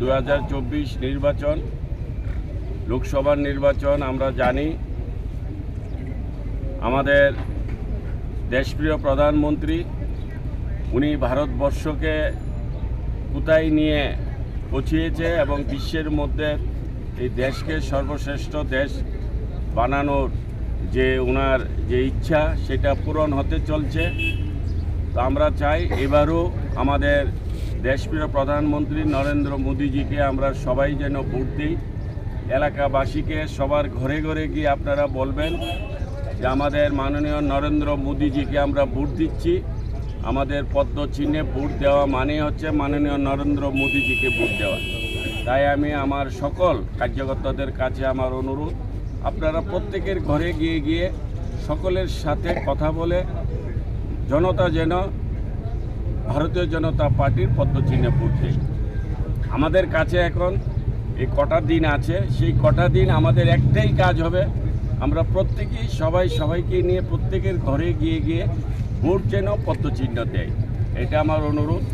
দু হাজার চব্বিশ নির্বাচন, লোকসভার নির্বাচন আমরা জানি। আমাদের দেশপ্রিয় প্রধানমন্ত্রী, উনি ভারতবর্ষকে কোথায় নিয়ে পৌঁছিয়েছে এবং বিশ্বের মধ্যে এই দেশকে সর্বশ্রেষ্ঠ দেশ বানানোর যে ওনার যে ইচ্ছা, সেটা পূরণ হতে চলছে। তো আমরা চাই এবারও আমাদের দেশপ্রিয় প্রধানমন্ত্রী নরেন্দ্র মোদীজিকে আমরা সবাই যেন ভোট দিই। এলাকাবাসীকে সবার ঘরে ঘরে গিয়ে আপনারা বলবেন যে আমাদের মাননীয় নরেন্দ্র মোদীজিকে আমরা ভোট দিচ্ছি। আমাদের পদ্ম চিহ্নে ভোট দেওয়া মানে হচ্ছে মাননীয় নরেন্দ্র মোদীজিকে ভোট দেওয়া। তাই আমি আমার সকল কার্যকর্তাদের কাছে আমার অনুরোধ, আপনারা প্রত্যেকের ঘরে গিয়ে গিয়ে সকলের সাথে কথা বলে, জনতা যেন ভারতীয় জনতা পার্টির পদ্মচিহ্নে পৌঁছে আমাদের কাছে এখন এই কটা দিন আছে। সেই কটা দিন আমাদের একটাই কাজ হবে। আমরা প্রত্যেকেই, সবাই সবাইকে নিয়ে প্রত্যেকের ঘরে গিয়ে গিয়ে ভোট যেন পদ্মচিহ্ন দেয়। এটা আমার অনুরোধ।